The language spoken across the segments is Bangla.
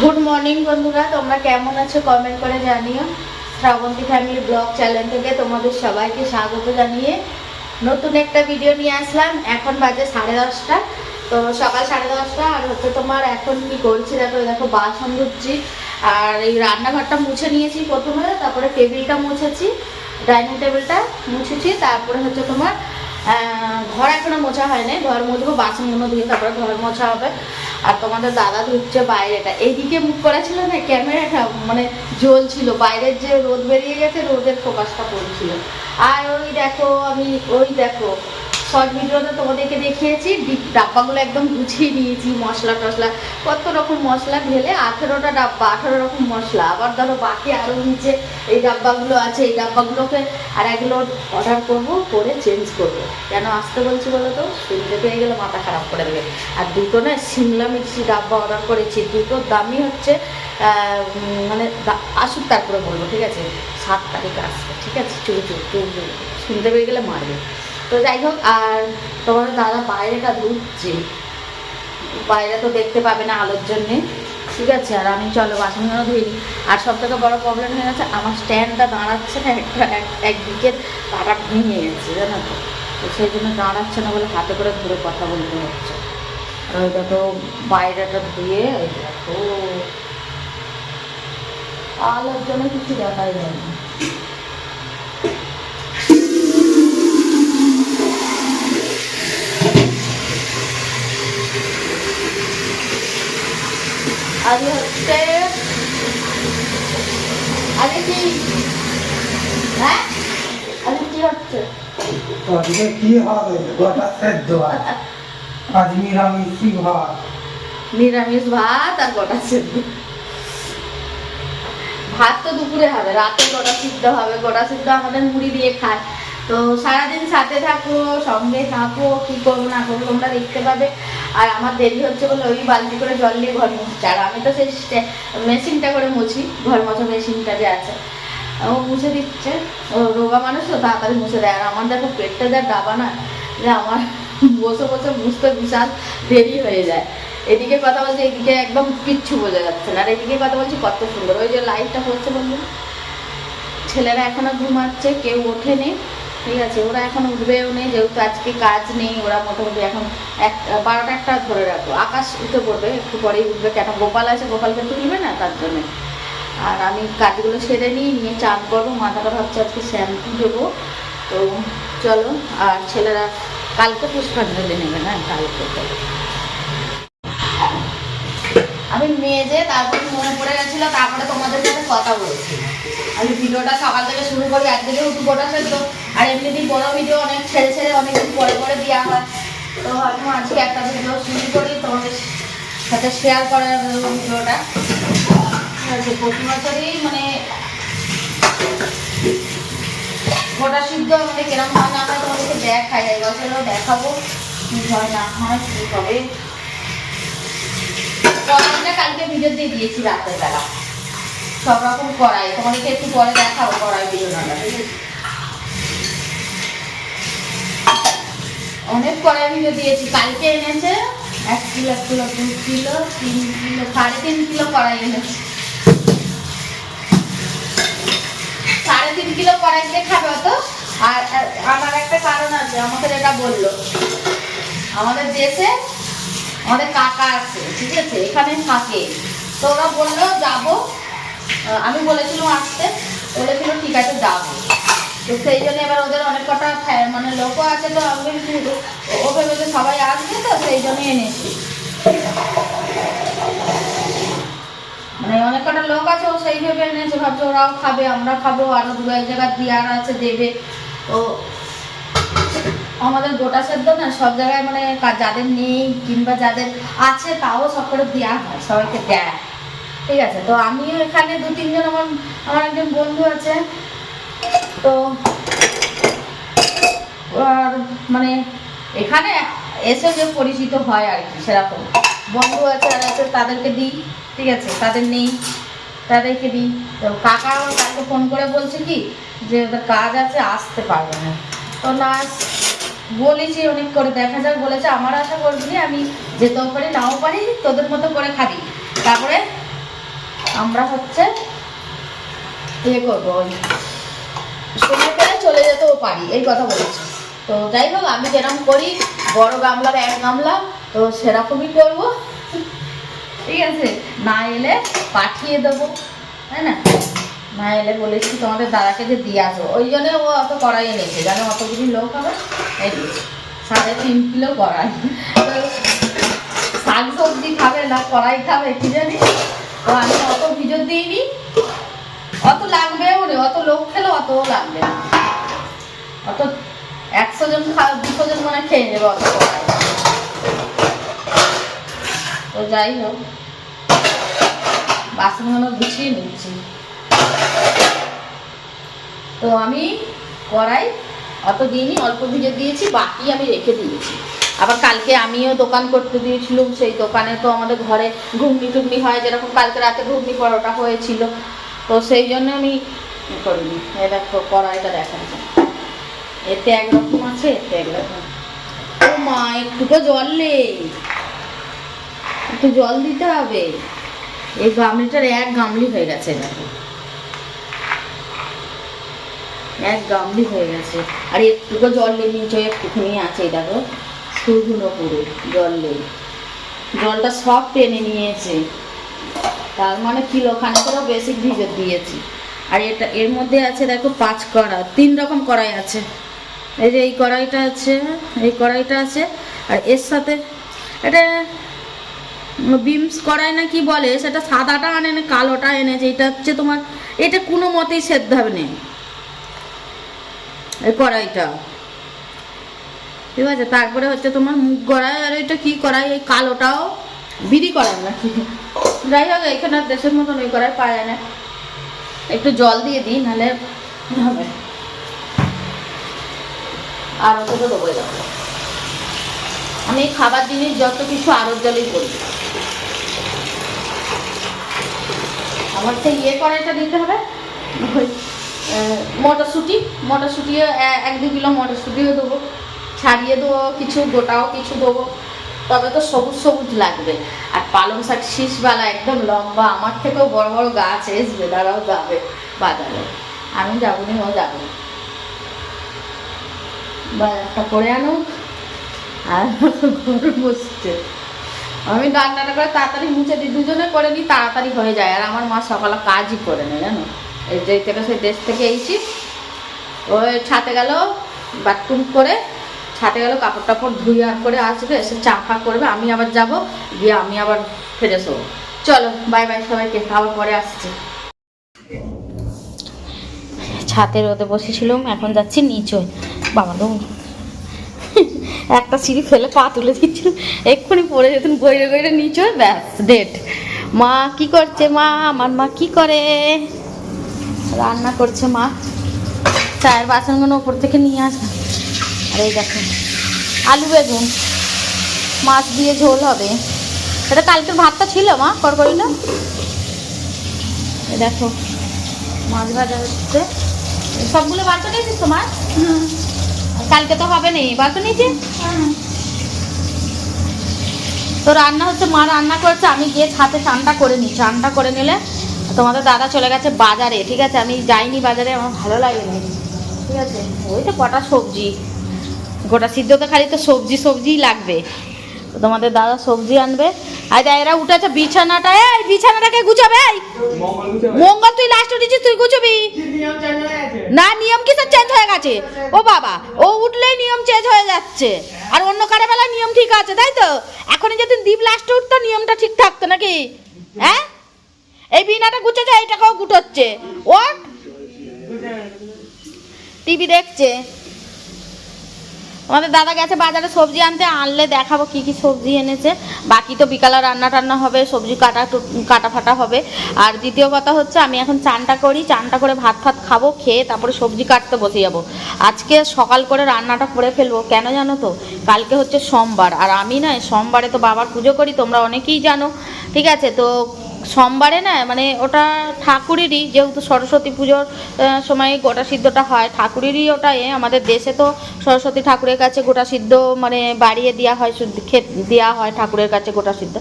গুড মর্নিং বন্ধুরা। তোমরা কেমন আছো? কমেন্ট করে জানিও। শ্রাবন্তী ফ্যামিলি ব্লগ চ্যানেল থেকে তোমাদের সবাইকে স্বাগত জানিয়ে নতুন একটা ভিডিও নিয়ে আসলাম। এখন বাজে সাড়ে দশটা। তো সকাল সাড়ে দশটা, আর হচ্ছে তোমার এখন কি করছি? দেখো দেখো, বাসন ধুচ্ছি। আর এই রান্নাঘরটা মুছে নিয়েছি প্রথমে। তারপরে টেবিলটা মুছেছি, ডাইনিং টেবিলটা মুছেছি। তারপরে হচ্ছে তোমার ঘর এখনও মোছা হয়নি, ঘর মুছবো বাসনগুলো ধুয়ে তারপরে ঘর মোছা হবে। আর তোমাদের দাদা ধুচ্ছে বাইরেটা। এইদিকে মুখ করা ছিল না, ক্যামেরাটা মানে জ্বলছিল। বাইরের যে রোদ বেরিয়ে গেছে, রোদের ফোকাসটা পড়ছিল। আর ওই দেখো, আমি ওই দেখো শর্ট ভিডিওতে তোমাদেরকে দেখিয়েছি ডাব্বাগুলো একদম গুছিয়ে নিয়েছি, মশলা টশলা কত রকম মশলা ঢেলে, আঠেরোটা ডাব্বা, আঠেরো রকম মশলা। আবার ধরো বাকি আরও নিচে এই ডাব্বাগুলো আছে, এই ডাব্বাগুলোকে আর এগুলো অর্ডার করব, করে চেঞ্জ করব। কেন আসতে বলছি বলো তো? শুনতে পেয়ে গেলে মাথা খারাপ করে দেবে। আর দুটো না সিমলা মিক্সি ডাব্বা অর্ডার করেছি দুটোর দামই হচ্ছে মানে আসুক তারপরে বলব, ঠিক আছে? সাত তারিখ আসবে, ঠিক আছে? চুপ চুপ চুপ শুনতে পেয়ে গেলে মারবে। তো যাই হোক, আর তোমার দাদা বাইরেটা ধুচ্ছে বাইরে তো দেখতে পাবে না আলোর জন্যে। ঠিক আছে, আর আমি চলো বাসনগুলো ধুইনি আর সব থেকে বড় প্রবলেম হয়ে গেছে, আমার স্ট্যান্ডটা দাঁড়াচ্ছে না, একটা, এক- একদিকের পাটা ভেঙে গেছে, জানো তো। তো সেই জন্য দাঁড়াচ্ছে না বলে হাতে করে ধরে কথা বলতে হচ্ছে। আর ওই দেখো, বাইরেটা ধুয়ে ওই দেখো। আলোর জন্য কিছু দেখাই যায় না আগে হচ্ছে আগে কি হ্যাঁ আগে কি হচ্ছে আজকে কি হবে? গোটা সেদ্ধ আজ আজ নিরামিষই ভাত। নিরামিষ ভাত আর গোটা সিদ্ধ। ভাত তো দুপুরে হবে রাতে গোটা সিদ্ধ হবে। গোটা সিদ্ধ আমাদের মুড়ি দিয়ে খায়। তো সারাদিন সাথে থাকো, সঙ্গে থাকো, কি করব, না করব, তোমরা দেখতে পাবে। আর আমার দেরি হচ্ছে বলে ওই বালতি করে জল নিয়ে ঘর মুছছে। আর আমি তো সেই মেশিনটা করে মুছি, ঘর মতো মেশিনটা যে আছে। ও মুছে দিচ্ছে। ও রোগা মানুষ তো তাড়াতাড়ি মুছে দেয়। আর আমার দেখো পেটটা যা ডাবা না, যে আমার বসে বসে মুছতে বিশাল দেরি হয়ে যায়। এদিকে কথা বলছি, এদিকে একদম কিচ্ছু বোঝা যাচ্ছে না। আর এদিকে কথা বলছি, কত সুন্দর। ওই যে লাইটটা পড়ছে বন্ধু ছেলেরা এখনও ঘুমাচ্ছে, কেউ ওঠেনি। ঠিক আছে, ওরা এখন উঠবেও নেই, যেহেতু আজকে কাজ নেই, ওরা মোটামুটি এখন এক, বারোটা একটা ধরে রাখব আকাশ উঠে পড়বে, একটু পরেই উঠবে কেন? গোপাল আছে গোপালকে তুলবে না তার জন্য। আর আমি কাজগুলো সেরে নিই, নিয়ে চান করব, মাথাটা ভাবছি আজকে শ্যাম্পু দেবো। তো চলো, আর ছেলেরা কালকে পুষ্পাঞ্জলি নেবে, না? কালকে আমি মেজে তারপরে মনে পড়ে গেছিল, তারপরে তোমাদের সাথে কথা বলছি। আমি ভিডিওটা সকাল থেকে শুরু করি একদিকে উঠু গোটা সেদ্ধ। আর এমনিতেই বড় ভিডিও অনেক ছেড়ে ছেড়ে অনেকদিন পরে পরে দেওয়া হয়। তো আমি আজকে একটা ভিডিও শুরু করি, তোমাদের সাথে শেয়ার করার ভিডিওটা। আছে প্রতি বছরই মানে গোটা সিদ্ধ আমাদের কিরম হয় না হয় তোমাদেরকে দেখাই, এই বছরও দেখাবো কি হয় না হয়, কি হবে। কালকে ভিডিও দিয়ে দিয়েছি রাতের বেলা। সব রকম কড়াই তোমাদেরকে একটু পরে দেখাবো কড়াই ভিডিওটা অনেক কড়াই ভিডিও দিয়েছি। কালকে এনেছে, এক কিলো এক কিলো, দু কিলো, তিন কিলো, সাড়ে তিন কিলো কড়াই এনেছে। সাড়ে তিন কিলো কড়াই দিয়ে খাবে তো আর আমার একটা কারণ আছে, আমাকে যেটা বলল। আমাদের দেশে আমাদের কাকা আছে, ঠিক আছে? এখানে থাকে। তো ওরা বলল, যাব আমি বলেছিলাম আসতে, বলেছিল ঠিক আছে যাব। তো সেই জন্য এবার ওদের অনেক কটা মানে লোকও আছে তো ও ভেবে যে সবাই আসবে তো, সেই জন্য এনেছি। মানে অনেক কটা লোক আছে, ও সেই ভেবে এনেছে, ভাবছে ওরাও খাবে, আমরা খাব, আরও দু এক জায়গা দেওয়ার আছে, দেবে। তো আমাদের গোটা সেদ্ধ না, সব জায়গায় মানে যাদের নেই কিংবা যাদের আছে, তাও সব করে দেওয়া হয়, সবাইকে দেয় ঠিক আছে, তো আমিও এখানে দু তিনজন আমার আমার একজন বন্ধু আছে। তো আর মানে এখানে এসে যে পরিচিত হয় আর কি, সেরকম। বন্ধু আছে আর আছে, তাদেরকে দিই, ঠিক আছে, তাদের নেই, তাদেরকে দিই। তো কাকা আমার কালকে ফোন করে বলছে কি, যে ওদের কাজ আছে, আসতে পারবে না। তো না বলেছি অনেক করে, দেখা যাক, বলেছে, আমার আশা করবি আমি যেতেও পারি, নাও পারি, তোদের মতো করে খাবি। তারপরে আমরা হচ্ছে ইয়ে করব ওই সময় পেলে চলে যেতেও পারি, এই কথা বলেছি। তো যাই হোক, আমি যেরকম করি, বড় গামলার এক গামলা, তো সেরকমই করব। ঠিক আছে, না এলে পাঠিয়ে দেবো, তাই না? না এলে বলেছি তোমাদের দাদাকে যে দিয়ে আসব। ওই জন্য ও অত কড়াই এনেছে জানো অতগুলি লোক হবে সাড়ে তিন কিলো কড়াই তো শাক সবজি খাবে না, কড়াই খাবে, কি জানি? তো আমি অত ভিজো দিইনি। অত লাগবেও রে অত লোক খেলে অতও লাগবে না। অত একশো জন খা, দুশো জন মানে খেয়ে নেবে অত। তো যাই হোক বাসনগুলো গুছিয়ে নিচ্ছি। তো আমি কড়াই অত দিইনি অল্প ভিজে দিয়েছি, বাকি আমি রেখে দিয়েছি। আবার কালকে আমিও দোকান করতে দিয়েছিলাম, সেই দোকানে তো আমাদের ঘরে ঘুগনি টুগনি হয়, যেরকম কালকে রাতে ঘুগনি পরোটা হয়েছিল। তো সেই জন্য আমি করিনি। এ দেখো, কড়াইটা দেখা যায় এতে একরকম আছে, এতে একরকম। ও মা একটু তো জল নেই। একটু জল দিতে হবে। এই গামলিটার এক গামলি হয়ে গেছে, দেখো। এক গামলি হয়ে গেছে। আর একটুকু জল নেই নিচে একটুখানি আছে, দেখো। শুধুনো পুরো জল নেই জলটা সব টেনে নিয়েছে। তার মানে কিলো খানিকেরও বেশি ভিজে দিয়েছি। আর এটা, এর মধ্যে আছে, দেখো, পাঁচ কড়া, তিন রকম কড়াই আছে। এই যে এই কড়াইটা আছে, এই কড়াইটা আছে, আর এর সাথে এটা বিমস কড়াই না কি বলে, সেটা সাদাটা আনে না, কালোটা এনেছে, এটা হচ্ছে তোমার, এটা কোনো মতেই সেদ্ধ হবে না। এই কড়াইটা ঠিক আছে, তারপরে হচ্ছে তোমার মুগ কড়াই আর এটা কি কড়াই? এই কালোটাও বিড়ি নাকি? যাই হোক এখানে দেশের মতন যায় না। একটু জল দিয়ে দিই, নাহলে হবে। আর দেবো আমি খাবার জিনিস যত কিছু আরব জলেই করি। আমার সেই ইয়ে কড়াইটা দিতে হবে? মটরশুঁটি মটরশুঁটিও এক দু কিলো মটরশুঁটিও দেবো। ছাড়িয়ে দেবো কিছু, গোটাও কিছু দেবো। তবে তো সবুজ সবুজ লাগবে। আর পালং শাক শীষবালা একদম লম্বা। আমার থেকেও বড় বড় গাছ এসবে তারাও যাবে বাজারে। আমি যাব নি, ও যাব। বাজারটা করে আনো। আর ঘরে বসছে। আমি রান্নাটা করে তাড়াতাড়ি মুছে দিই। দুজনে করে নিই তাড়াতাড়ি হয়ে যায়। আর আমার মা সকালে কাজই করে নেয় জানো? যে থেকে সেই দেশ থেকে এইছি ওই ছাতে গেল, বাথরুম করে, ছাতে গেল, কাপড় টাপড় আর করে আসবে, এসে চা ফা করবে, আমি আবার যাব, গিয়ে আমি আবার ফিরে শোবো চলো বাই বাই সবাইকে, আবার পরে আসছি। ছাতে রোদে বসেছিলাম, এখন যাচ্ছি নিচে। বাবা গো। একটা সিঁড়ি ফেলে পা তুলে দিচ্ছিল। এক্ষুনি পড়ে যেতেন গইরে গইরে নিচে, ব্যাস ডেট মা কি করছে মা? আমার মা কি করে? রান্না করছে মা। চায়ের বাসনগুলো ওপর থেকে নিয়ে আসবে আর এই দেখো, আলু বেগুন, মাছ দিয়ে ঝোল হবে। এটা কালকের ভাতটা ছিল মা, করকরিটা? দেখো, মাছ ভাজা হচ্ছে। সবগুলো বার করে নিয়েছিস তোমার কালকে তো হবে নেই বার করে তো রান্না হচ্ছে, মা রান্না করছে, আমি গিয়ে ছাতে চানটা করে নিই। চানটা করে নিলে তোমাদের দাদা চলে গেছে বাজারে, ঠিক আছে? আমি যাইনি বাজারে, আমার ভালো লাগে না ঠিক আছে? ওই তো কটা সবজি। গোটা সিদ্ধতে খালি তো সবজি সবজিই লাগবে। তোমাদের দাদা সবজি আনবে। আর এরা উঠেছে বিছানাটা। এই বিছানাটাকে গুছাবে? মঙ্গল, তুই লাস্ট উঠেছিস, তুই গুছবি? না, নিয়ম কিসের চেঞ্জ হয়ে গেছে? ও বাবা, ও উঠলেই নিয়ম চেঞ্জ হয়ে যাচ্ছে। আর অন্য কারে বেলা নিয়ম ঠিক আছে, তাই তো? এখন যদি দ্বীপ লাস্ট উঠতো, নিয়মটা ঠিক থাকতো নাকি? হ্যাঁ? এই বিনাটা গুছেছে এইটাকেও গুটোচ্ছে। ও টিভি দেখছে। আমাদের দাদা গেছে বাজারে সবজি আনতে, আনলে দেখাবো কি কি সবজি এনেছে। বাকি তো বিকালে রান্না টান্না হবে, সবজি কাটা কাটা ফাটা হবে। আর দ্বিতীয় কথা হচ্ছে, আমি এখন চানটা করি, চানটা করে ভাত ফাত খাব, খেয়ে তারপরে সবজি কাটতে বসে যাব। আজকে সকাল করে রান্নাটা করে ফেলব, কেন জানো তো? কালকে হচ্ছে সোমবার, আর আমি না সোমবারে তো বাবার পুজো করি, তোমরা অনেকেই জানো। ঠিক আছে, তো সোমবারে না মানে ওটা ঠাকুরেরই, যেহেতু সরস্বতী পুজোর সময় গোটা সিদ্ধটা হয়, ঠাকুরেরই ওটা এ, আমাদের দেশে তো সরস্বতী ঠাকুরের কাছে গোটা সিদ্ধ মানে বাড়িয়ে দেওয়া হয় খেত দেওয়া হয় ঠাকুরের কাছে গোটা সিদ্ধ।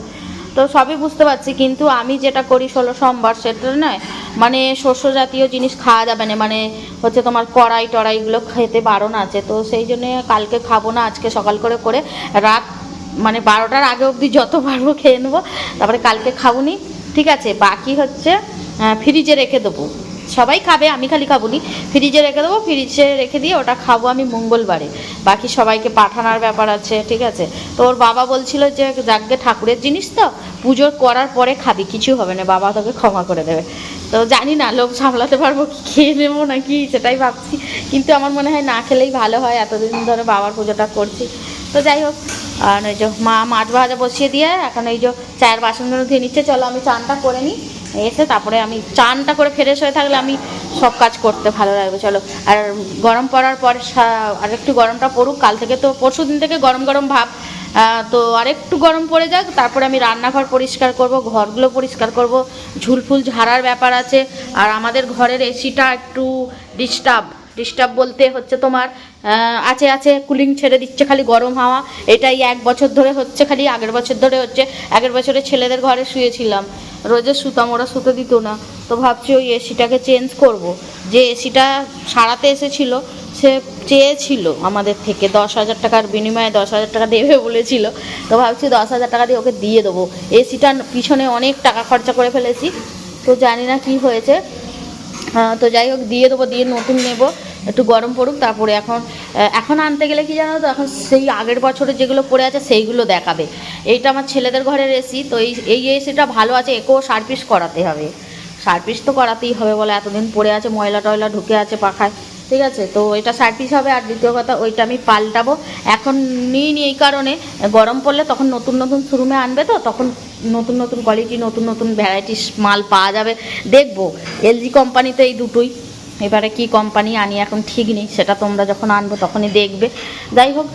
তো সবই বুঝতে পারছি, কিন্তু আমি যেটা করি ষোলো সোমবার, সেটা নয় মানে শস্য জাতীয় জিনিস খাওয়া যাবে না মানে হচ্ছে তোমার কড়াই টড়াইগুলো খেতে বারণ আছে, তো সেই জন্য কালকে খাব না, আজকে সকাল করে করে রাত মানে বারোটার আগে অবধি যত পারব খেয়ে নেব, তারপরে কালকে খাব নি। ঠিক আছে, বাকি হচ্ছে ফ্রিজে রেখে দেবো। সবাই খাবে, আমি খালি খাব নি। ফ্রিজে রেখে দেবো ফ্রিজে রেখে দিয়ে ওটা খাব আমি মঙ্গলবারে। বাকি সবাইকে পাঠানোর ব্যাপার আছে, ঠিক আছে? তো ওর বাবা বলছিল যে যাকে ঠাকুরের জিনিস তো, পুজো করার পরে খাবি, কিছু হবে না, বাবা তোকে ক্ষমা করে দেবে। তো জানি না লোক সামলাতে পারব কি, খেয়ে নেব নাকি, সেটাই ভাবছি। কিন্তু আমার মনে হয় না খেলেই ভালো হয়, এতদিন ধরে বাবার পুজোটা করছি। তো যাই হোক, আর ওই যে মা মাছ ভাজা বসিয়ে দিয়ে এখন ওই যে চায়ের বাসনগুলো ধুয়ে নিচ্ছে, চলো আমি চানটা করে নিই। এসে তারপরে আমি চানটা করে ফ্রেশ হয়ে থাকলে আমি সব কাজ করতে ভালো লাগবে, চলো। আর গরম পড়ার পর আর একটু গরমটা পড়ুক, কাল থেকে তো পরশু দিন থেকে গরম গরম ভাব। তো আরেকটু গরম পড়ে যাক, তারপরে আমি রান্নাঘর পরিষ্কার করব, ঘরগুলো পরিষ্কার করব। ঝুলফুল ঝাড়ার ব্যাপার আছে, আর আমাদের ঘরের এসিটা একটু ডিস্টার্ব ডিস্টার্ব বলতে হচ্ছে তোমার আছে আছে, কুলিং ছেড়ে দিচ্ছে খালি গরম হাওয়া। এটাই এক বছর ধরে হচ্ছে, খালি আগের বছর ধরে হচ্ছে। আগের বছরে ছেলেদের ঘরে শুয়েছিলাম। রোজে শুতাম ওরা শুতে দিত না। তো ভাবছি ওই এসিটাকে চেঞ্জ করব। যে এসিটা সারাতে এসেছিল, সে চেয়েছিল আমাদের থেকে। দশ হাজার টাকার বিনিময়ে দশ হাজার টাকা দেবে বলেছিল। তো ভাবছি দশ হাজার টাকা দিয়ে ওকে দিয়ে দেবো। এসিটার পিছনে অনেক টাকা খরচা করে ফেলেছি। তো জানি না কি হয়েছে। তো যাই হোক, দিয়ে দেবো, দিয়ে নতুন নেব। একটু গরম পড়ুক, তারপরে এখন এখন আনতে গেলে কি জানো তো, এখন সেই আগের বছরে যেগুলো পড়ে আছে সেইগুলো দেখাবে। এইটা আমার ছেলেদের ঘরের এসি তো এই এই এসিটা ভালো আছে, একেও সার্ভিস করাতে হবে। সার্ভিস তো করাতেই হবে বলে এতদিন পড়ে আছে, ময়লা টয়লা ঢুকে আছে পাখায়, ঠিক আছে? তো এটা সার্ভিস হবে, আর দ্বিতীয় কথা ওইটা আমি পাল্টাবো। এখন নিই নি এই কারণে, গরম পড়লে তখন নতুন নতুন শোরুমে আনবে তো, তখন নতুন নতুন কোয়ালিটি নতুন নতুন ভ্যারাইটিস মাল পাওয়া যাবে। দেখব এলজি কোম্পানিতে এই দুটোই। এবারে কি কোম্পানি আনি এখন ঠিক নেই, সেটা তোমরা যখন আনব তখনই দেখবে। যাই হোক,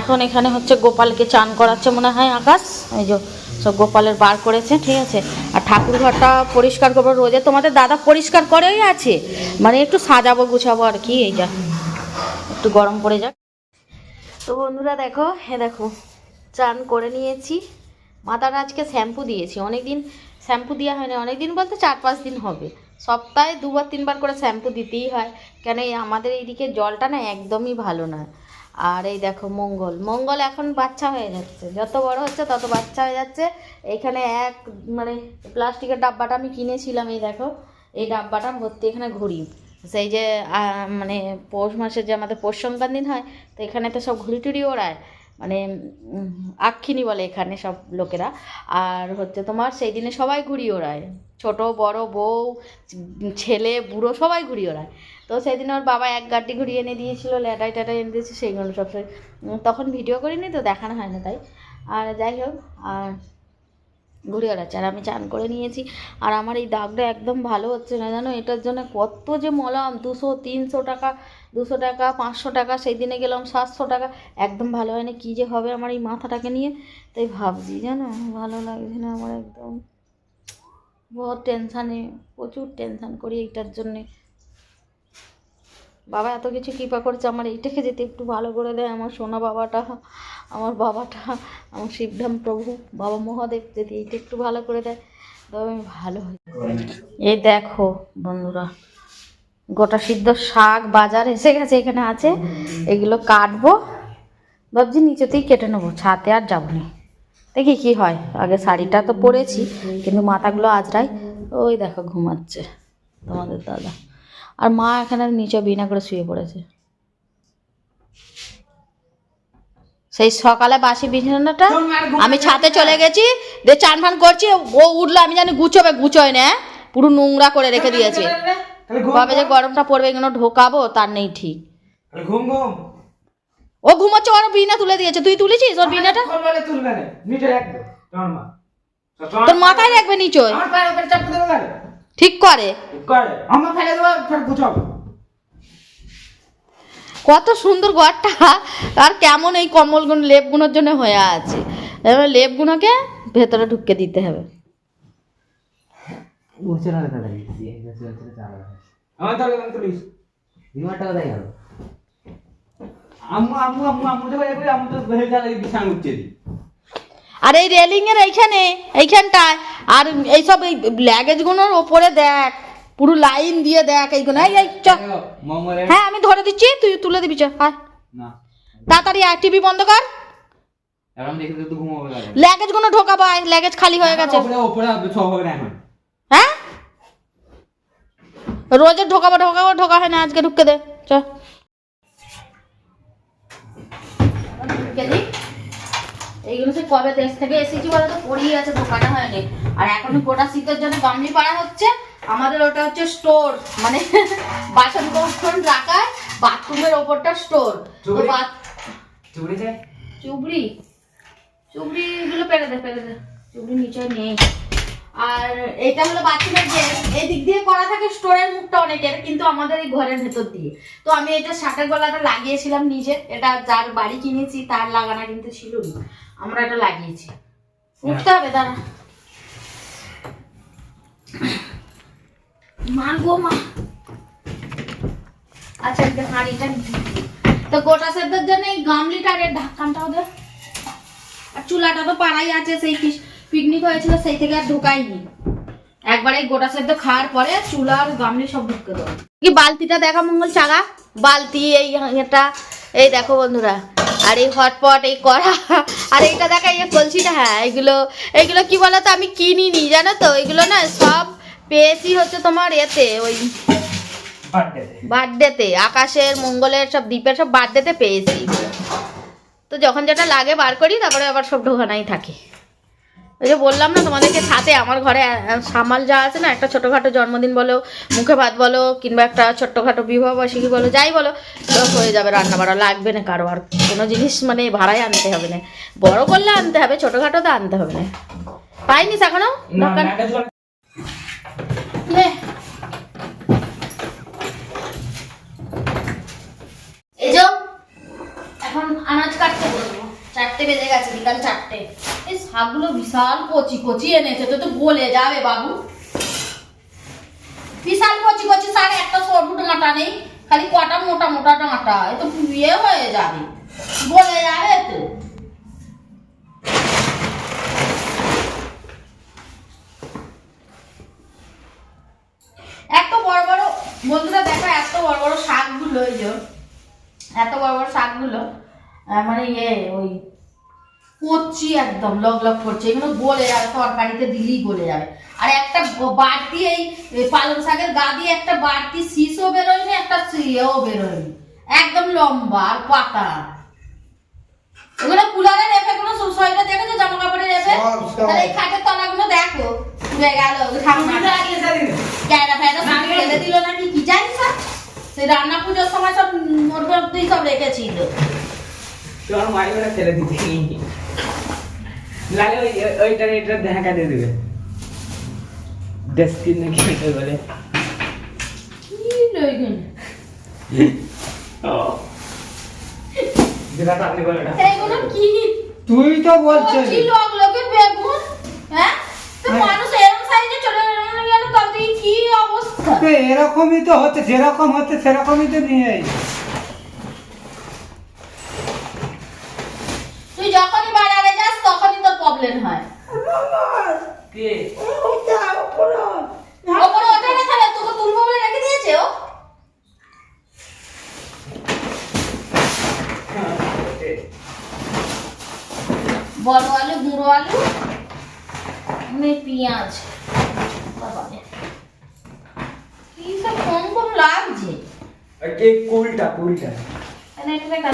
এখন এখানে হচ্ছে গোপালকে চান করাচ্ছে মনে হয় আকাশ। এই যে সব গোপালের বার করেছে, ঠিক আছে? আর ঠাকুর ঘরটা পরিষ্কার করব। রোজে তোমাদের দাদা পরিষ্কার করেই আছে। মানে একটু সাজাবো গুছাবো আর কি এইটা একটু গরম পড়ে যাক। তো বন্ধুরা দেখো হ্যাঁ দেখো, চান করে নিয়েছি। মাথাটা আজকে শ্যাম্পু দিয়েছি। অনেক দিন শ্যাম্পু দেওয়া হয় না অনেক দিন বলতে চার পাঁচ দিন হবে। সপ্তাহে দুবার, তিনবার করে শ্যাম্পু দিতেই হয়। কেন এই আমাদের এইদিকে জলটা না একদমই ভালো না। আর এই দেখো মঙ্গল। মঙ্গল এখন বাচ্চা হয়ে যাচ্ছে। যত বড় হচ্ছে তত বাচ্চা হয়ে যাচ্ছে। এখানে এক মানে প্লাস্টিকের ডাব্বাটা আমি কিনেছিলাম, এই দেখো। এই ডাব্বাটা ভর্তি এখানে ঘুরি সেই যে মানে পৌষ মাসে যে আমাদের পৌষ সংক্রান্তি হয়, তো এখানে তো সব ঘুরি টুরি ওড়ায়। মানে আক্ষিনী বলে এখানে সব লোকেরা। আর হচ্ছে তোমার সেই দিনে সবাই ঘুড়ি ওড়ায়। ছোট, বড়, বউ, ছেলে, বুড়ো সবাই ঘুড়ি ওড়ায়। তো সেই দিন ওর বাবা এক গাড়ি ঘুরিয়ে এনে দিয়েছিল, ল্যাটাই ট্যাটাই এনে দিয়েছে সেইগুলো সব- তখন ভিডিও করিনি তো, দেখানো হয় না তাই। আর যাই হোক, আর ঘুরে বেড়াচ্ছে আর আমি চান করে নিয়েছি। আর আমার এই দাগটা একদম ভালো হচ্ছে না জানো? এটার জন্য কত যে মলাম, দুশো, তিনশো টাকা দুশো টাকা পাঁচশো টাকা সেই দিনে গেলাম সাতশো টাকা। একদম ভালো হয় না কী যে হবে আমার এই মাথাটাকে নিয়ে। তাই ভাবছি জানো ভালো লাগছে না আমার একদম। বহুত টেনশানে প্রচুর টেনশান করি এইটার জন্যে। বাবা এত কিছু কৃপা করছে আমার এইটাকে যেতে একটু ভালো করে দেয় আমার সোনা বাবাটা আমার বাবাটা আমার শিবধাম প্রভু বাবা মহাদেব যদি এইটা একটু ভালো করে দেয় তবে আমি ভালো হই। এই দেখো বন্ধুরা গোটা সিদ্ধ শাক বাজার এসে গেছে এখানে আছে। এগুলো কাটবো। ভাবছি নিচেতেই কেটে নেব ছাতে আর যাব না। দেখি কি হয়। আগে শাড়িটা তো পরেছি কিন্তু মাথাগুলো আজরাই ওই দেখো ঘুমাচ্ছে তোমাদের দাদা। আর মা এখানে নিচে বিনা করে শুয়ে পড়েছে। সেই সকালে বাসি বিছানাটা আমি ছাতে চলে গেছি দিয়ে চান ফান করছি ও উঠল আমি জানি গুছোবে গুছোয় না পুরো নোংরা করে রেখে দিয়েছে। কবে যে গরমটা পড়বে এগুলো ঢোকাবো তার নেই ঠিক। ঘুম ঘুম। ও ঘুমাচ্ছে ওর বিনা তুলে দিয়েছে। তুই তুলেছিস ওর বিনাটা? তুলবে না। নিচে রাখবে তোমার মা। তোর মাথায় রাখবে নিচয় ঠিক করে। কত সুন্দর ঘরটা। আর কেমন এই কম্বলগুলো লেপগুলোর জন্য হয়ে আছে। এবার লেপগুলোকে ভেতরে ঢুকে দিতে হবে। আমার তাহলে আমি তুলিস আম্মু আম্মু আম্মু আম্মু তো আম্মু তো গেলে বিছানা উঠছে আর এই রেলিং এর এইখানে এইখানটায় আর এইসব এই ল্যাগেজগুলোর ওপরে দেখ পুরো লাইন দিয়ে দেখ এইগুলো এই এই চ হ্যাঁ আমি ধরে দিচ্ছি তুই তুলে দিবি চ আয় না তাড়াতাড়ি আয় টিভি বন্ধ কর এখন দেখে তো ঘুমাবো লাগে ল্যাগেজগুলো ঢোকাবো আয় ল্যাগেজ খালি হয়ে গেছে উপরে উপরে সব হবে এখন হ্যাঁ? রোজের ঢোকাবো ঢোকাবো ঢোকা হয় না আজকে ঢুকে দে চ। এইগুলো সে কবে দেশ থেকে এসেছি বলে তো পড়িয়ে আছে দোকানে হয়নি। আর এখন গোটা শীতের জন্য গামলি পাড়া হচ্ছে আমাদের ওটা হচ্ছে স্টোর মানে বাসন কোসন রাখার বাথরুমের ওপরটা স্টোর। তো চুবড়ি? পেরে দে পেরে দে। চুবড়ি নিচে নেই। আর এটা হলো বাথরুমের যে এই দিক দিয়ে করা থাকে স্টোরের মুখটা অনেকের কিন্তু আমাদের এই ঘরের ভেতর দিয়ে। তো আমি এটা শার্টের গলাটা লাগিয়েছিলাম নিজে। এটা যার বাড়ি কিনেছি তার লাগানো কিন্তু ছিল না। আমরা এটা লাগিয়েছি। উঠতে হবে দাঁড়া। মান গো মা। আচ্ছা এটা হাঁড়িটা তো গোটা সেদ্ধের জন্য এই গামলিটার এর ঢাকানটাও দে। আর চুলাটা তো পাড়াই আছে সেই পিকনিক হয়েছিল সেই থেকে আর ঢোকাইনি। একবার এই গোটা সেদ্ধ খাওয়ার পরে চুলা আর গামলি সব ঢুকে দেবো। কি বালতিটা দেখা মঙ্গল চাগা? বালতি এই এটা এই দেখো বন্ধুরা আর এই হটপট এই কড়া আর এইটা দেখা এই কলসিটা হ্যাঁ এগুলো এগুলো কি বলতো আমি কিনিনি জানো তো এগুলো না সব পেয়েছি হচ্ছে তোমার এতে ওই বার্থডেতে আকাশের মঙ্গলের সব দ্বীপের সব বার্থডেতে পেয়েছি। তো যখন যেটা লাগে বার করি তারপরে আবার সব ঢোকানাই থাকে। ওই যে বললাম না তোমাদেরকে সাথে আমার ঘরে সামাল যা আছে না একটা ছোটোখাটো জন্মদিন বলো মুখে ভাত বলো কিংবা একটা ছোট্টখাটো বিবাহ বার্ষিকী বলো যাই বলো তো হয়ে যাবে রান্না বাড়া লাগবে না কারও আর। কোনো জিনিস মানে ভাড়ায় আনতে হবে না। বড় করলে আনতে হবে ছোটোখাটো তো আনতে হবে না। পাইনিস এখনও? এখন আনাজ কাটতে বলব। চারটে বেজে গেছে, বিকাল চারটে। এই শাকগুলো বিশাল কচি কচি এনেছে, তো তো গলে যাবে বাবু। বিশাল কচি কচি শাক, একটা সরু ডাঁটা নেই, খালি কটা মোটা মোটা ডাঁটা এ তো ইয়ে হয়ে যাবে। গলে যাবে তো। এত বড় বড়, বন্ধুরা দেখো, এত বড় বড় শাকগুলো, এই যে, এত বড় বড় শাকগুলো মানে ইয়ে ওই কচি একদম লগ লগ করছে। এগুলো গলে যাবে তরকারিতে দিলেই গলে যাবে। আর একটা বাড়তি এই পালং শাকের গা দিয়ে একটা বাড়তি শীষও বেরোয়নি একটা ইয়েও বেরোয়নি। একদম লম্বা আর পাতা। ওগুলো কুলারে রেখে কোনো সোয়েটার দেখেছ জামা কাপড়ে রেখে সব, সব। তাহলে এই খাটের তলাগুলো দেখো পুড়ে গেল। ক্যারা ফ্যারা সব ফেলে দিল। নাকি? কি জানি সে রান্না পুজোর সময় সব রেখেছিল। তোর মায়ের ফেলে দিতে লাগে ওই ওইটার দেখা দিয়ে দেবে। ডেস্কিন নাকি এটা বলে। কি কি? তুই তো বলছিস। বেগুন? হ্যাঁ? হ্যাঁ। মানুষ এরকম সাইজে চলে গেল তবে কি অবস্থা? এরকমই তো হচ্ছে যেরকম হচ্ছে সেরকমই তো নিয়ে আই। তুই যখনই বাজারে যাস তখনই তোর প্রবলেম হয় কে ওপরে ওঠে না তাহলে তোকে তুলবো বলে রেখে দিয়েছে ও বড় আলু গুঁড়ো আলু মানে পেঁয়াজ বাবারে। কি সব কম কম লাগছে কে কুলটা কুলটা এনে এটা দেখ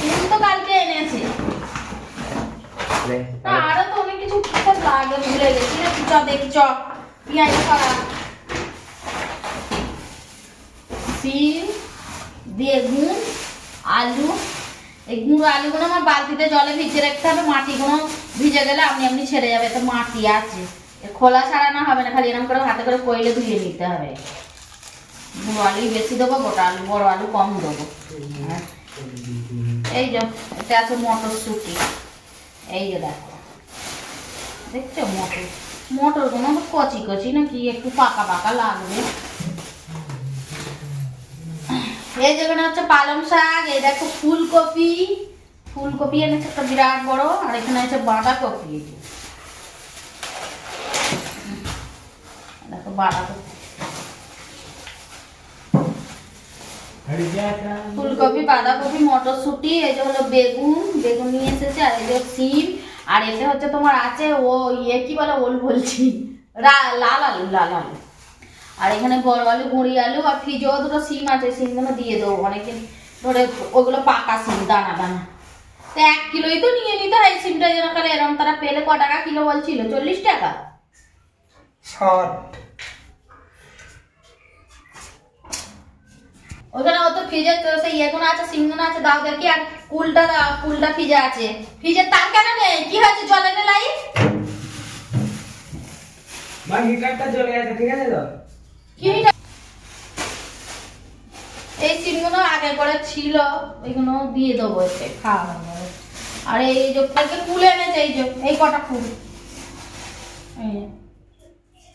কিন্তু তো কালকে এনেছে। আরও তো অনেক কিছু কিসব লাগে ভুলে গেছি। রে চ দেখি চ। পেঁয়াজ করা সিম বেগুন আলু। এই গুঁড়ো আলুগুলো আমার বালতিতে জলে ভিজে রাখতে হবে মাটি মাটিগুলো ভিজে গেলে আপনি আপনি ছেড়ে যাবে তো মাটি আছে। খোলা ছাড়ানো হবে না খালি এরকম করে হাতে করে কইলে ধুয়ে নিতে হবে। গুঁড়ো আলুই বেশি দেবো, গোটা আলু, বড় আলু কম দেবো। হ্যাঁ। এই যে, এটা আছে মটরশুঁটি। এই যে দেখো। দেখছ মটর? মটর কোনো কচি কচি নাকি? একটু পাকা পাকা লাগবে। এই যেখানে হচ্ছে পালং শাক, এই দেখো ফুলকপি। ফুলকপি এনেছে একটা বিরাট বড়, আর এখানে আছে বাঁধাকপি। দেখো বাঁধাকপি। ফুলকপি, বাঁধাকপি, মটরশুঁটি, এই যে হলো বেগুন বেগুন নিয়ে এসেছে, আর এই যে সিম, আর এতে হচ্ছে তোমার আছে ও ইয়ে কি বলে ওল বলছি? লাল আলু লাল আলু। আর এখানে বড় আলু, গুঁড়ি আলু, আর ফ্রিজেও দুটো সিম আছে সিমগুলো দিয়ে দেবো। অনেকদিন ধরে ওগুলো পাকা সিম, দানা দানা। তো এক কিলোই তো নিয়ে নিতে হয় সিমটা যেন কালে এরম তারা পেলে ক টাকা কিলো বলছিল? চল্লিশ টাকা? ষাট। ওখানে অত ফ্রিজে তো সেই ইয়েগুলো আছে সিমগুলো আছে দাও দেখি আর কুলটা দাও কুলটা ফ্রিজে আছে। ফ্রিজের তার কেন নেই? কি হয়েছে? জলে নে লাইট মা হিটারটা চলে গেছে ঠিক আছে তো? কি? এই সিমগুলো আগে করে ছিল এগুলো দিয়ে দেবো এতে খাওয়া আর এই যে কালকে কুল এনেছে এই যে এই কটা ফুল। এই।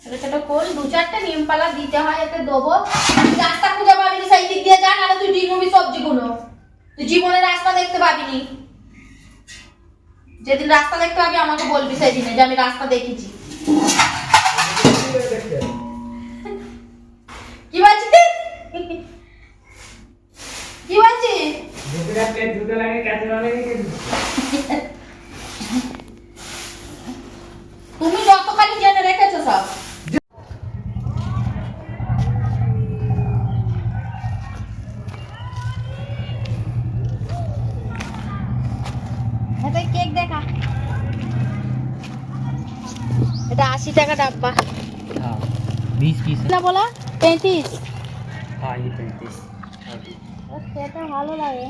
ছোট ছোট ফুল দু চারটে নিমপালা দিতে হয় এতে দেবো রাস্তা খুঁজে পাবি না সেই দিক দিয়ে যা নাহলে তুই ডিমুবি সবজিগুলো তুই জীবনে রাস্তা দেখতে পাবিনি। যেদিন রাস্তা দেখতে পাবি আমাকে বলবি সেদিনে যে আমি রাস্তা দেখেছি। লাগে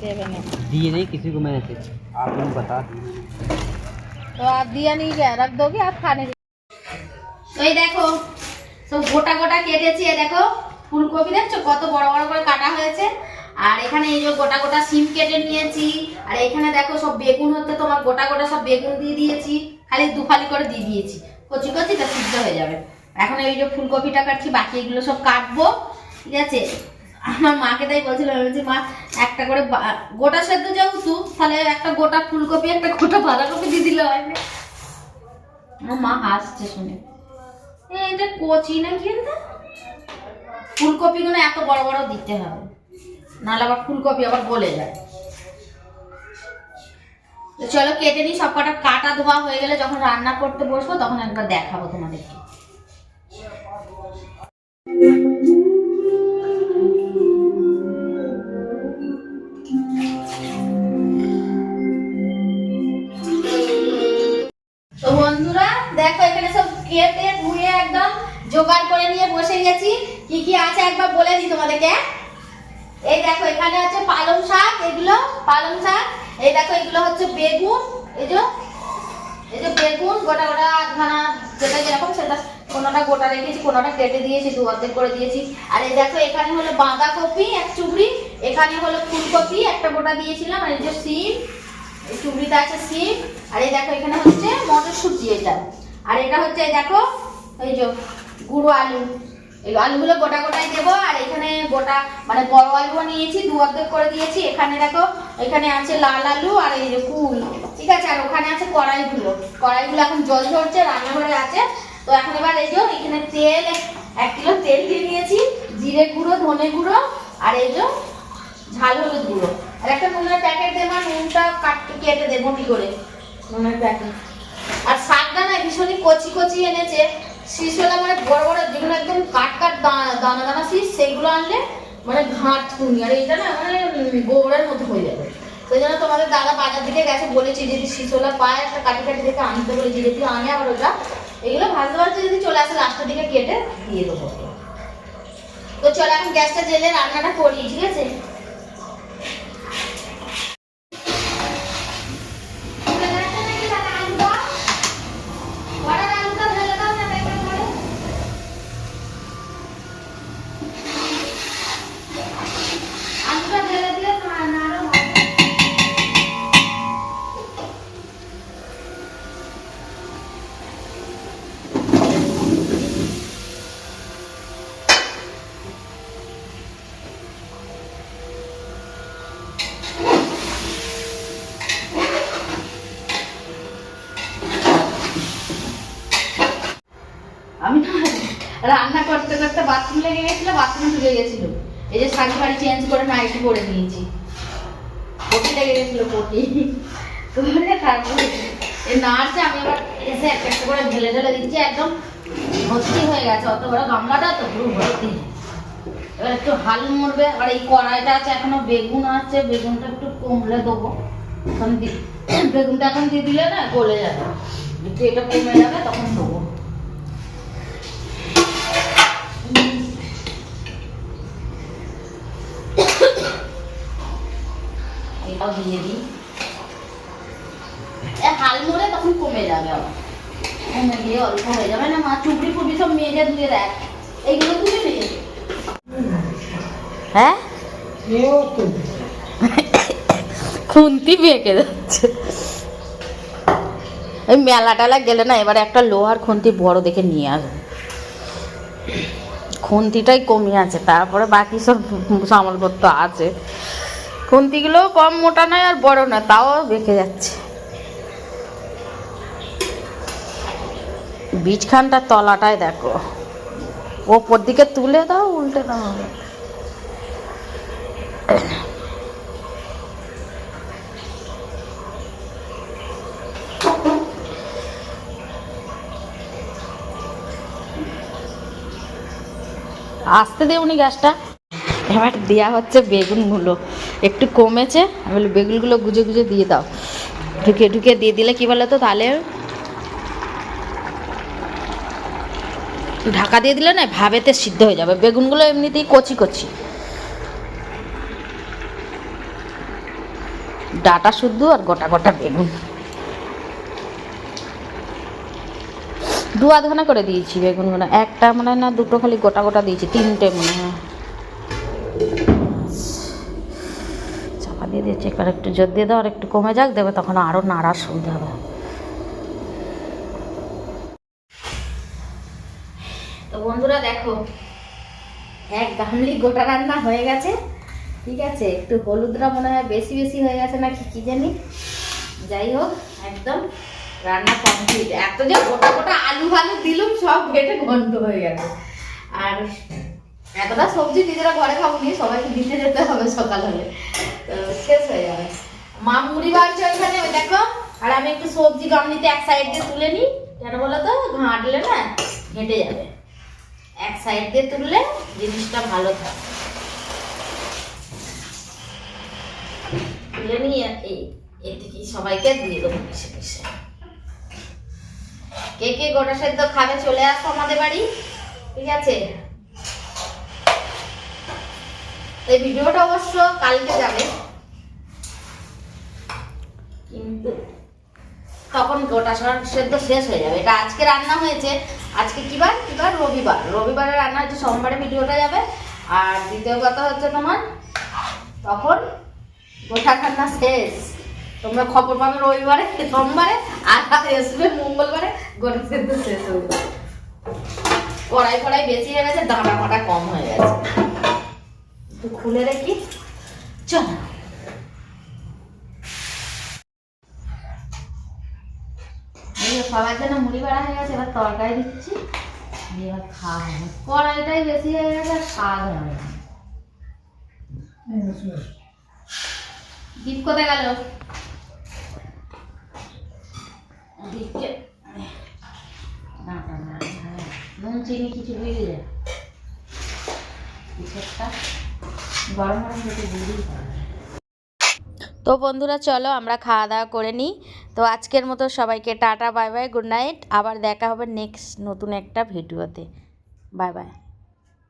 দেবে না दिए नहीं किसी को मैंने फिर आप लोग बता दिए তো आप दिया नहीं गया रख दोगे आप खाने তো এই দেখো সব গোটা গোটা কেটেছি এই দেখো ফুলকপি দেখছো কত বড় বড় করে কাটা হয়েছে আর এখানে এই যে গোটা গোটা সিম কেটে নিয়েছি আর এখানে দেখো সব বেগুন হচ্ছে তোমার গোটা গোটা সব বেগুন দিয়ে দিয়েছি খালি দুফালি করে দিয়ে দিয়েছি কচি কচি তা সিদ্ধ হয়ে যাবে এখন এই যে ফুলকপিটা কাটছি বাকি এগুলো সব কাটবো ঠিক আছে আমার মাকে তাই বলছিলাম বলছি, মা, একটা করে গোটা সেদ্ধ যেহেতু, তাহলে একটা গোটা ফুলকপি, একটা গোটা বাঁধাকপি দিয়ে দিলে হয় আমার মা হাসছে শুনে। এটা কচি না কি ফুলকপিগুলো এত বড় বড় দিতে হবে। নাহলে আবার ফুলকপি আবার গলে যায়। তো চলো কেটে নিই সব কটা কাটা ধোয়া হয়ে গেলে যখন রান্না করতে বসবো, তখন একবার দেখাবো তোমাদেরকে। কেটে ধুয়ে একদম জোগাড় করে নিয়ে বসে গেছি। কি কি আছে একবার বলে দিই তোমাদেরকে। এই দেখো, এখানে আছে পালং শাক, এগুলো পালং শাক। এই দেখো, এগুলো হচ্ছে বেগুন। এই যে এই যে বেগুন, গোটা গোটা আধখানা যেটা যেরকম সেটা কোনোটা গোটা রেখেছি, কোনোটা কেটে দিয়েছি, দু অর্ধেক করে দিয়েছি। আর এই দেখো, এখানে হলো বাঁধাকপি, এক চুবড়ি। এখানে হলো ফুলকপি, একটা গোটা দিয়েছিলাম, আর এই যে সিম। এই চুবড়িতে আছে সিম। আর এই দেখো, এখানে হচ্ছে মটরশুঁটি এটা। আর এটা হচ্ছে, দেখো, এই যে গুঁড়ো আলু। এই আলুগুলো গোটা গোটাই দেবো, আর এখানে গোটা মানে বড় আলুও নিয়েছি, দু অর্ধেক করে দিয়েছি। এখানে দেখো, এখানে আছে লাল আলু আর এই যে কুল, ঠিক আছে? আর ওখানে আছে কড়াইগুলো। কড়াইগুলো এখন জল ঝরছে, রান্নাঘরে আছে। তো এখন এবার এই যে এখানে তেল, এক কিলো তেল দিয়ে নিয়েছি, জিরে গুঁড়ো, ধনে গুঁড়ো, আর এই যে ঝাল হলুদ গুঁড়ো। আর একটা নুনের প্যাকেট দেবো নুনটা কাটতে কেটে দেবো কি করে, নুনের প্যাকেট। আর না ভীষণই কচি কচি এনেছে। শীষগুলো মানে বড় বড় যেগুলো একদম কাট কাট দানা দানা দানা সেইগুলো আনলে মানে ঘাট তুমি আর এইটা না মানে গোবরের মতো হয়ে যাবে। সেই জন্য তোমাদের দাদা বাজার দিকে গেছে বলেছি, যদি শীষওয়ালা পায় একটা কাটি কাটি দেখে আনতে বলেছি যদি আনে আবার ওটা। এগুলো ভাজতে ভাজতে যদি চলে আসে, লাস্টের দিকে কেটে দিয়ে দেবো। তো চলো এখন গ্যাসটা জেলে রান্নাটা করি, ঠিক আছে? গেছিল। এই যে শাড়ি ফাড়ি চেঞ্জ করে নাইটি পরে নিয়েছি পটি। লেগে গেছিল পটি আমি এসে একটা করে ঢেলে ঢেলে দিচ্ছি, একদম ভর্তি হয়ে গেছে। অত গামলাটা তো পুরো ভর্তি। এবার একটু হাল মরবে আর এই কড়াইটা আছে, এখনও বেগুন আছে। বেগুনটা একটু কমলে দেবো। বেগুনটা এখন দিয়ে দিলে না গলে যাবে। একটু এটা কমে যাবে, তখন দেবো। দিয়ে দিই হাল মরে তখন কমে যাবে আবার। কমে গিয়ে অল্প হয়ে যাবে না মা? চুপড়ি ফুপড়ি সব মেজে ধুয়ে দেয়। এইগুলো নিয়ে হ্যাঁ? খুন্তি বেঁকে যাচ্ছে। এই মেলা টেলা গেলে না এবারে একটা লোহার খুন্তি বড় দেখে নিয়ে আসবে। খুন্তিটাই কমে আছে তারপরে বাকি সব সামালপত্র আছে। খুন্তিগুলো কম মোটা নয় আর বড় না তাও বেঁকে যাচ্ছে। বীজখানটা তলাটায় দেখো। ওপর দিকে তুলে দাও, উল্টে দাও। আসতে দেউনি গ্যাসটা। এবার দেওয়া হচ্ছে বেগুনগুলো একটু কমেছে। আমি বলি, বেগুনগুলো গুজে গুজে দিয়ে দাও। ঢুকে ঢুকে দিয়ে দিলে কি বলো তো তাহলে ঢাকা দিয়ে দিলে না, ভাবেতে সিদ্ধ হয়ে যাবে। বেগুনগুলো এমনিতেই কচি কচি। ডাটা শুদ্ধ আর গোটা গোটা বেগুন। দু আধখানা করে দিয়েছি বেগুনগুলো। একটা মনে হয় না, দুটো খালি গোটা গোটা দিয়েছি। তিনটে মনে হয়। দিয়ে দিয়েছি। এবার একটু জোর দিয়ে দাও, আর একটু কমে যাক, দেবে তখন আরও নাড়া সুবিধা হবে। তো বন্ধুরা দেখো, এক গামলি গোটা রান্না হয়ে গেছে, ঠিক আছে? একটু হলুদটা মনে হয় বেশি বেশি হয়ে গেছে নাকি, কি জানি? যাই হোক, একদম রান্না কমপ্লিট এত যে গোটা গোটা আলু ফালু দিলুম, সব ঘেটে ঘন্ট হয়ে গেছে। আর এতটা সবজি নিজেরা ঘরে খাব নি সবাইকে দিতে যেতে হবে সকাল হলে। তো শেষ হয়ে যাবে। মা মুড়ি বাড়ছে ওইখানে, ওই দেখো। আর আমি একটু সবজি গামলিতে এক সাইড দিয়ে তুলে নিই। কেন বলো তো? ঘাঁটলে না ঘেটে যাবে। এক সাইড দিয়ে তুললে জিনিসটা ভালো থাকে। তুলে নিয়ে এই এদিকে সবাইকে দিয়ে দেবো মিশে মিশে কে কে গোটা সেদ্ধ খাবে চলে আসো আমাদের বাড়ি। ঠিক আছে? এই ভিডিওটা অবশ্য কালকে যাবে। কিন্তু তখন গোটা সেদ্ধ শেষ হয়ে যাবে। এটা আজকে রান্না হয়েছে। আজকে কি বার? কি বার? রবিবার। রবিবারে রান্না হচ্ছে সোমবারে ভিডিওটা যাবে, আর দ্বিতীয় কথা হচ্ছে তোমার, তখন গোটা রান্না শেষ। তোমরা খবর পাবে রবিবারে, সোমবারে, আর আসবে মঙ্গলবারে, গোটা সেদ্ধ শেষ হয়ে যাবে। কড়াই ফড়াই বেশি হয়ে গেছে ফাটা কম হয়ে গেছে। একটু খুলে রেখি চল সবার জন্য মুড়ি বাড়া হয়ে গেছে এবার তরকারি দিচ্ছি এবার খাওয়া কড়াইটাই বেশি হয়ে গেছে আর স্বাদ হবে দীপ কোথায় গেল নুন চিনি কিছু একটা তো বন্ধুরা, চলো আমরা খাওয়া দাওয়া করে নিই তো আজকের মতো সবাইকে tata, bye bye, good night. আবার দেখা হবে নেক্সট নতুন একটা ভিডিওতে। Bye bye.